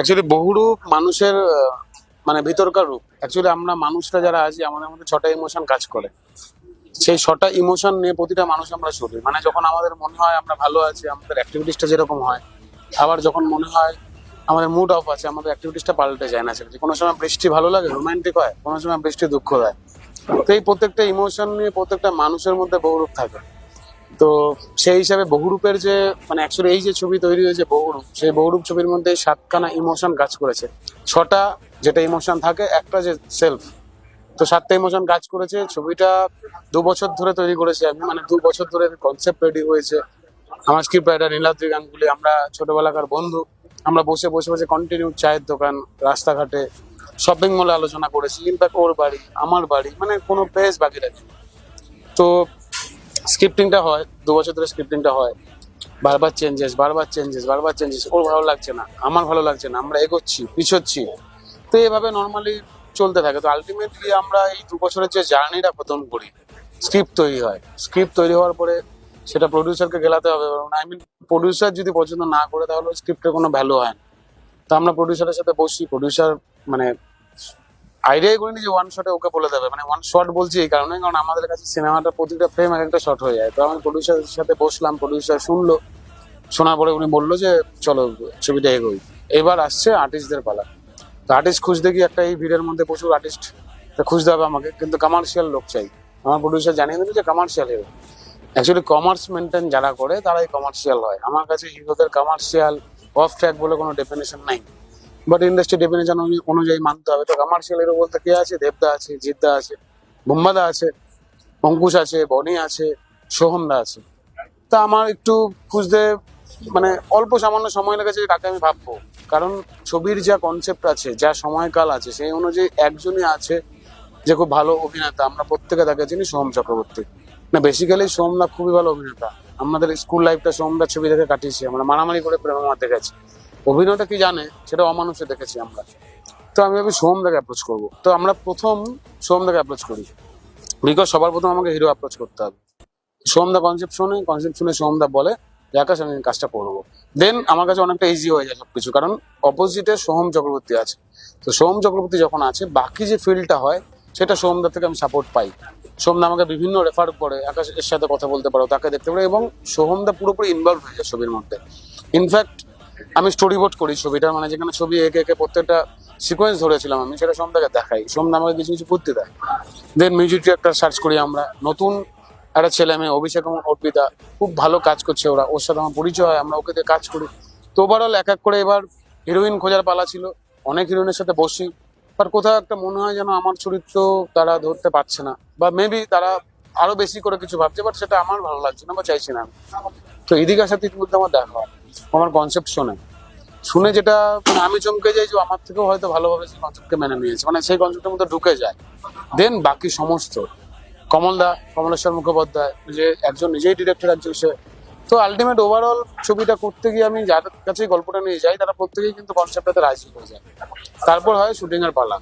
Actually Bahurup মানুষের মানে ভিতরকার রূপ। অ্যাকচুয়ালি আমরা মানুষরা যারা আছি, আমাদের মধ্যে ছটা ইমোশন কাজ করে। সেই ছটা ইমোশন নিয়ে প্রতিটা মানুষ আমরা চলি। মানে যখন আমাদের মনে হয় আমরা ভালো আছি, আমাদের অ্যাক্টিভিটিসটা যেরকম হয়, আবার যখন মনে হয় আমাদের মুড অফ আছে, আমাদের অ্যাক্টিভিটিসটা পাল্টে যায় না। সেটা কোনো সময় বৃষ্টি ভালো লাগে রোমান্টিক হয়, কোনো সময় বৃষ্টি দুঃখ দেয় তো এই প্রত্যেকটা ইমোশন নিয়ে প্রত্যেকটা মানুষের মধ্যে বহুরূপ থাকে। তো সেই হিসাবে বহুরূপের যে মানে অ্যাকচুয়ালি এই যে ছবি তৈরি হয়েছে বহুরূপ, সেই বহুরূপ ছবির মধ্যে সাতখানা ইমোশন কাজ করেছে। ছটা যেটা ইমোশন থাকে, একটা যে সেলফ তো সাতটা ইমোশন কাজ করেছে, ছবিটা দু বছর ধরে তৈরি করেছে আমি মানে দু বছর ধরে কনসেপ্ট রেডি হয়েছে। আমার স্ক্রিপ্ট রাইটার নীলাদ্রি গাঙ্গুলি, আমরা ছোটবেলাকার বন্ধু, আমরা বসে বসে বসে কন্টিনিউ চায়ের দোকান, রাস্তাঘাটে শপিং মলে আলোচনা করেছি ইনফ্যাক্ট ওর বাড়ি, আমার বাড়ি মানে কোনো প্লেস বাকি রাখি তো স্ক্রিপ্টিংটা হয়, দু বছর ধরে স্ক্রিপ্টিংটা হয়। বারবার চেঞ্জেস বারবার চেঞ্জেস বারবার চেঞ্জেস ওর ভালো লাগছে না, আমার ভালো লাগছে না, আমরা এগোচ্ছি, পিছোচ্ছি। তো এভাবে নর্মালি চলতে থাকে। তো আলটিমেটলি আমরা এই দু বছরের যে জার্নিটা প্রথম করি স্ক্রিপ্ট তৈরি হয়। স্ক্রিপ্ট তৈরি হওয়ার পরে সেটা প্রডিউসারকে গেলাতে হবে। আই মিন প্রডিউসার যদি পছন্দ না করে, তাহলে স্ক্রিপ্টের কোনো ভ্যালু হয় না। তো আমরা প্রডিউসারের সাথে বসি প্রডিউসার মানে আইডিয়াই করিনি যে ওয়ান শটে ওকে বলে দেবে। মানে ওয়ান শট বলছি এই কারণে কারণ আমাদের কাছে সিনেমাটা প্রতিটা ফ্রেম এক একটা শট হয়ে যায়। তো আমি প্রডিউসারের সাথে বসলাম প্রডিউসার শুনলো। শোনার পরে উনি বলল যে, চলো, ছবিটা এগোই। এবার আসছে আর্টিস্টদের পালা। তো আর্টিস্ট খুঁজতে গিয়ে একটা এই ভিড়ের মধ্যে প্রচুর আর্টিস্ট খুঁজতে হবে আমাকে, কিন্তু কমার্শিয়াল লোক চাই। আমার প্রডিউসার জানিয়ে দিল যে commercial hero actually commerce maintain যারা করে, তারাই কমার্শিয়াল হয়। আমার কাছে হিরোদের কমার্শিয়াল অফ ট্র্যাক বলে কোনো ডেফিনেশন নাই। বাট ইন্ডাস্ট্রি ডেফিনেশন অনুযায়ী মানতে হবে। তো কমার্শিয়াল হিরো বলতে কে আছে? দেবদা আছে, জিদ্দা আছে, বুম্বাদা আছে অঙ্কুশ আছে, বনি আছে, সোহমদা আছে। তা আমার একটু খুঁজতে মানে অল্প সামান্য সময় লেগেছে কাকে আমি ভাববো। কারণ ছবির যা কনসেপ্ট আছে, যা সময়কাল আছে, সেই অনুযায়ী একজনই আছে যে খুব ভালো অভিনেতা। আমরা প্রত্যেকে তাকে চিনি, সোহম চক্রবর্তী। না বেসিক্যালি সোমদা খুবই ভালো অভিনেতা। আমাদের স্কুল লাইফটা সোমদার ছবি দেখে কাটিয়েছি। আমরা মারামারি করে প্রেম আমার দেখেছি অভিনয়টা কি জানে? সেটা অমানুষে দেখেছি আমরা। তো আমি ভাবি সোমদাকে অ্যাপ্রোচ করব। তো আমরা প্রথম সোমদাকে অ্যাপ্রোচ করি। বিকজ সবার প্রথম আমাকে হিরো অ্যাপ্রোচ করতে হবে। সোমদা কনসেপ্ট শুনে কনসেপ্ট শুনে সোমদা বলে আকাশ, আমি কাজটা করব দেন আমার কাছে অনেকটা ইজি হয়ে যায় সবকিছু। কারণ অপোজিটে সোহম চক্রবর্তী আছে। তো সোহম চক্রবর্তী যখন আছে, বাকি যে ফিল্ডটা হয়, সেটা সোমদা থেকে আমি সাপোর্ট পাই। সোমদা আমাকে বিভিন্ন রেফার করে আকাশের সাথে কথা বলতে পারো, তাকে দেখতে পারো, এবং সোহমদা পুরোপুরি ইনভলভ হয়ে যায় ছবির মধ্যে। ইনফ্যাক্ট আমি স্টোরি বোর্ড করি ছবিটা মানে যেখানে ছবি এঁকে এঁকে প্রত্যেকটা সিকোয়েন্স ধরেছিলাম আমি, সেটা সোমদাকে দেখাই। সোমদা আমাকে কিছু কিছু করতে দেয়। দেন মিউজিক ডিরেক্টর সার্চ করি আমরা। নতুন একটা ছেলে মেয়ে, অভিষেক এবং অর্পিতা, খুব ভালো কাজ করছে ওরা। ওর সাথে আমার পরিচয় হয়, আমরা ওকে দিয়ে কাজ করি। তো ওভারঅল এক এক করে এবার হিরোইন খোঁজার পালা ছিল। অনেক হিরোইনের সাথে বসি। আর কোথাও একটা মনে হয় যেন আমার চরিত্র তারা ধরতে পারছে না। বা মেবি তারা আরও বেশি করে কিছু ভাবছে বাট সেটা আমার ভালো লাগছে না বা চাইছি না তো এদিকে সাথে ইতিমধ্যে আমার দেখা হয়। আমার কনসেপ্ট শোনে। শুনে যেটা মানে আমি চমকে যাই যে আমার থেকেও হয়তো ভালোভাবে সেই কনসেপ্টকে মেনে নিয়েছে। মানে সেই কনসেপ্টের মধ্যে ঢুকে যায়। দেন বাকি সমস্ত কমলদা কমলেশ্বর মুখোপাধ্যায় যে একজন নিজেই ডিরেক্টর একজন সে। তো আলটিমেট ওভারঅল ছবিটা করতে গিয়ে আমি যাদের কাছে গল্পটা নিয়ে যাই, তারা প্রত্যেকেই কিন্তু কনসেপ্টটাতে রাজি হয়ে যায়। তারপর হয় শুটিং এর পালা।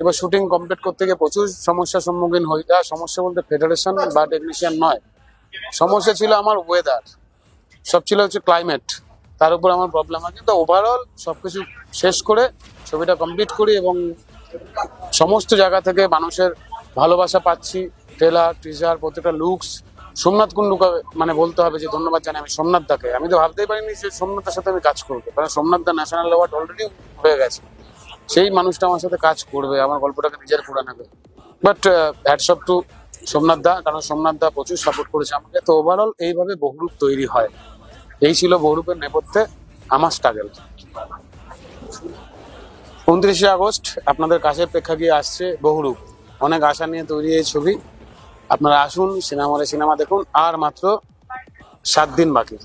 এবার শুটিং কমপ্লিট করতে গিয়ে প্রচুর সমস্যার সম্মুখীন হই। আর সমস্যা বলতে ফেডারেশন বা টেকনিশিয়ান নয়। সমস্যা ছিল আমার ওয়েদার সব ছিল হচ্ছে ক্লাইমেট তার উপর আমার প্রবলেম আছে তো ওভারঅল সবকিছু শেষ করে ছবিটা কমপ্লিট করি এবং সমস্ত জায়গা থেকে মানুষের ভালোবাসা পাচ্ছি। ট্রেলার টিজার প্রত্যেকটা লুকস সোমনাথ কুন্ডুকে মানে বলতে হবে যে, ধন্যবাদ জানাই আমি সোমনাথ দাকে। আমি তো ভাবতেই পারিনি যে সোমনাথের সাথে আমি কাজ করব। কারণ Somnath da national award already হয়ে গেছে। সেই মানুষটা আমার সাথে কাজ করবে, আমার গল্পটাকে নিজের করে নেবে। But hats off to Somnath da, কারণ সোমনাথ দা প্রচুর সাপোর্ট করেছে আমাকে। তো ওভারঅল এইভাবে বহুরূপ তৈরি হয়। এই ছিল বহুরূপের নেপথ্যে আমার স্ট্রাগেল উনত্রিশে আগস্ট আপনাদের কাছে প্রেক্ষাগৃহে আসছে বহুরূপ। অনেক আশা নিয়ে তৈরি এই ছবি। আপনারা আসুন, সিনেমা হলে সিনেমা দেখুন, আর মাত্র সাত দিন বাকি।